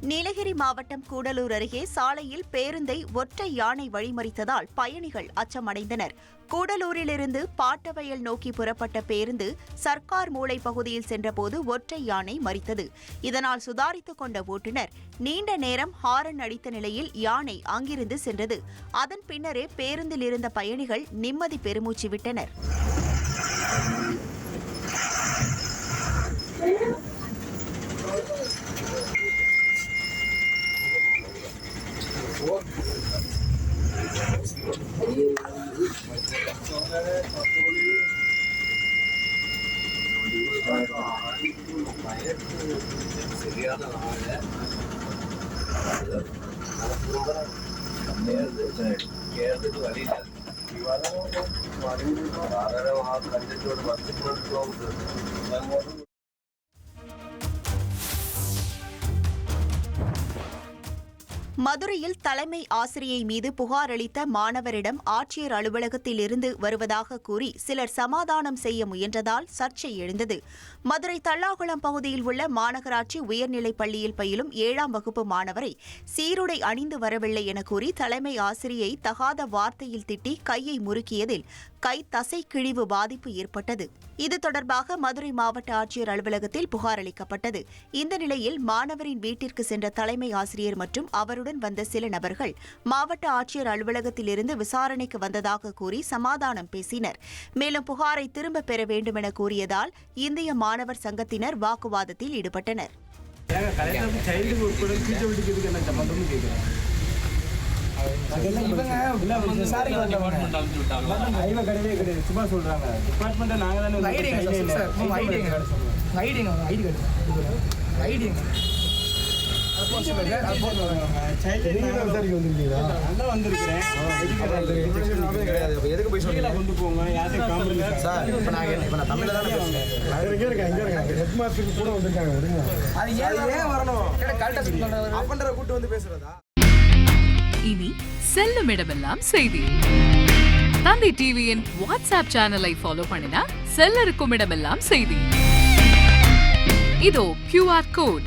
நீலகிரி மாவட்டம் கூடலூர் அருகே சாலையில் பேருந்தை ஒற்றை யானை வழிமறித்ததால் பயணிகள் அச்சமடைந்தனர். கூடலூரிலிருந்து பாட்டவயல் நோக்கி புறப்பட்ட பேருந்து சர்க்கார் மூளை பகுதியில் சென்றபோது ஒற்றை யானை மறித்தது. இதனால் சுதாரித்துக் கொண்ட ஓட்டுநர் நீண்ட நேரம் ஹாரன் அடித்த நிலையில் யானை அங்கிருந்து சென்றது. அதன் பின்னரே பேருந்தில் இருந்த பயணிகள் நிம்மதி பெருமூச்சு விட்டனர். കേരളത്തിൽ വഴിയില്ല വളരെ കണ്ടിട്ട് പത്ത് കിലോമീറ്റർ மதுரையில் தலைமை ஆசிரியை மீது புகார் அளித்த மாணவரிடம் ஆட்சியர் அலுவலகத்தில் இருந்து வருவதாக கூறி சிலர் சமாதானம் செய்ய முயன்றதால் சர்ச்சை எழுந்தது. மதுரை தல்லாகுளம் பகுதியில் உள்ள மாநகராட்சி உயர்நிலைப் பள்ளியில் பயிலும் ஏழாம் வகுப்பு மாணவரை சீருடை அணிந்து வரவில்லை என கூறி தலைமை ஆசிரியை தகாத வார்த்தையில் திட்டி கையை முறுக்கியதில் கை தசை கிழிவு பாதிப்பு ஏற்பட்டது. இது தொடர்பாக மதுரை மாவட்ட ஆட்சியர் அலுவலகத்தில் புகார் அளிக்கப்பட்டது. இந்த நிலையில் மாணவரின் வீட்டிற்கு சென்ற தலைமை ஆசிரியர் மற்றும் அவருடன் வந்த சில நபர்கள் மாவட்ட ஆட்சியர் அலுவலகத்திலிருந்து விசாரணைக்கு வந்ததாக கூறி சமாதானம் பேசினர். மேலும் புகாரை திரும்பப் பெற வேண்டும் என கூறியதால் இந்திய மாணவர் சங்கத்தினர் வாக்குவாதத்தில் ஈடுபட்டனர். கிடையவே கிடையாது. சும்மா சொல்றாங்க. டிபார்ட்மெண்ட்டை நாங்க தானே உங்க ID ID ID card ID எங்க அது போன் சொல்லுங்க அது நான் வந்திருக்கிறேன் எதுக்கு போய் கீழே கொண்டு போங்க யார்கிட்ட காம்பரமைஸ் சார் அது ஏன் ஏன் வரணும் அப்பன்ற கூட்டு வந்து பேசுறதா இனி செல்லும் இடமெல்லாம் செய்தி. தந்தை டிவியின் வாட்ஸ்அப் சேனலை ஃபாலோ பண்ணினா செல்ல இருக்கும் இடமெல்லாம் செய்தி. இதோ கியூஆர் கோட்